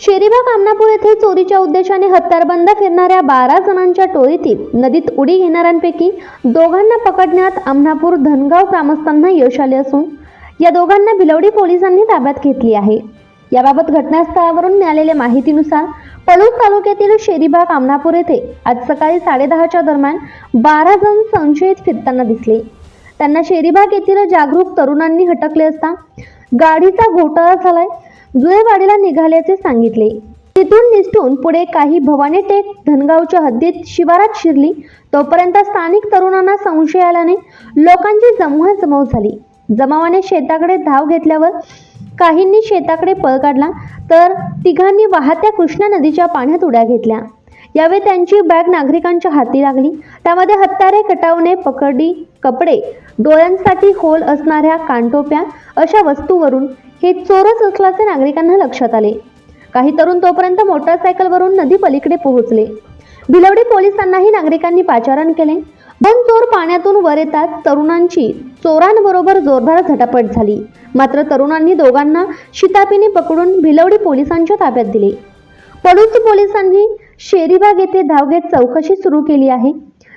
शेरीबाग आमनापूर येथे चोरीच्या उद्देशाने हत्यारबंद फिरणाऱ्या बारा जणांच्या टोळीतील नदीत उडी घेणाऱ्यांपैकी दोघांना पकडण्यात आमनापूर धनगाव ग्रामस्थांना यश आले असून या दोघांना भिलवडी पोलिसांनी ताब्यात घेतली आहे. याबाबत घटनास्थळावरून मिळालेल्या माहितीनुसार पलूस तालुक्यातील शेरीबाग आमनापूर येथे आज सकाळी साडेदहाच्या दरम्यान बारा जण संशयित फिरताना दिसले. त्यांना शेरीबाग येथील जागरूक तरुणांनी हटकले असता गाडीचा घोटाळा झालाय जुळेवाडीला निघाल्याचे सांगितले. तिथून निसटून पुढे काही भवानी टेक धनगावच्या हद्दीत शिवारात शिरली तोपर्यंत स्थानिक तरुणांना संशय आल्याने लोकांची जमवाजमव झाली. जमावाने शेताकडे धाव घेतल्यावर काहींनी शेताकडे पळ काढला तर तिघांनी वाहत्या कृष्णा नदीच्या पाण्यात उड्या घेतल्या. यावेळी त्यांची बॅग नागरिकांच्या हाती लागली. त्यामध्ये हत्यारे कटावणे पकडी कपडे डोळ्यांसाठी होल असणाऱ्या कानटोप्या अशा वस्तूवरून हे चोरच असल्याचे नागरिकांना लक्षात आले. काही तरुण तोपर्यंत मोटरसायकलवरून नदी पलीकडे पोहोचले. भिलवडी पोलिसांनाही नागरिकांनी पाचारण केले. दोन चोर पाण्यातून वर येतात. तरुणांची चोरांबरोबर जोरदार झटापट झाली. मात्र तरुणांनी दोघांना शितापीने पकडून भिलवडी पोलिसांच्या ताब्यात दिले. पडूच पोलिसांनी शेरीबाग येथे धाव घेत चौकशी सुरू केली आहे.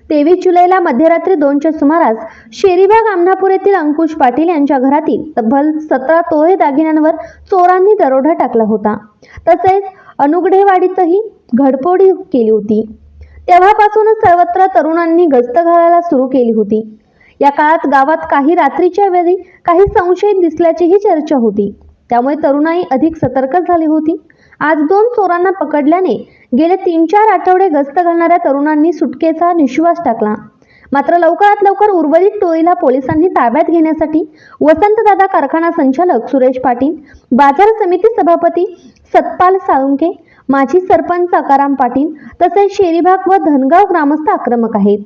तेवीस जुलैला मध्यरात्री दोनच्या सुमारास शेरीबाग आमनापूर येथील अंकुश पाटील यांच्या घरातील तब्बल सतरा तोळे दागिन्यांवर चोरांनी दरोडा टाकला होता. तसेच अनुगढेवाडीतही घडपोडी केली होती. तेव्हापासूनच सर्वत्र तरुणांनी गस्त घालायला सुरू केली होती. या काळात गावात काही रात्रीच्या वेळी काही संशयित दिसल्याचीही चर्चा होती. त्यामुळे तरुणाई अधिक सतर्क झाली होती. आज दोन चोरांना पकडल्याने गेले तीन चार आठवडे गस्त घालणाऱ्या तरुणांनी सुटकेचा निश्वास टाकला. मात्र लवकरात लवकर उर्वरित टोळीला पोलिसांनी ताब्यात घेण्यासाठी वसंतदादा कारखाना संचालक सुरेश पाटील बाजार समिती सभापती सतपाल साळुंके माजी सरपंच सकाराम पाटील तसेच शेरीबाग व धनगाव ग्रामस्थ आक्रमक आहेत.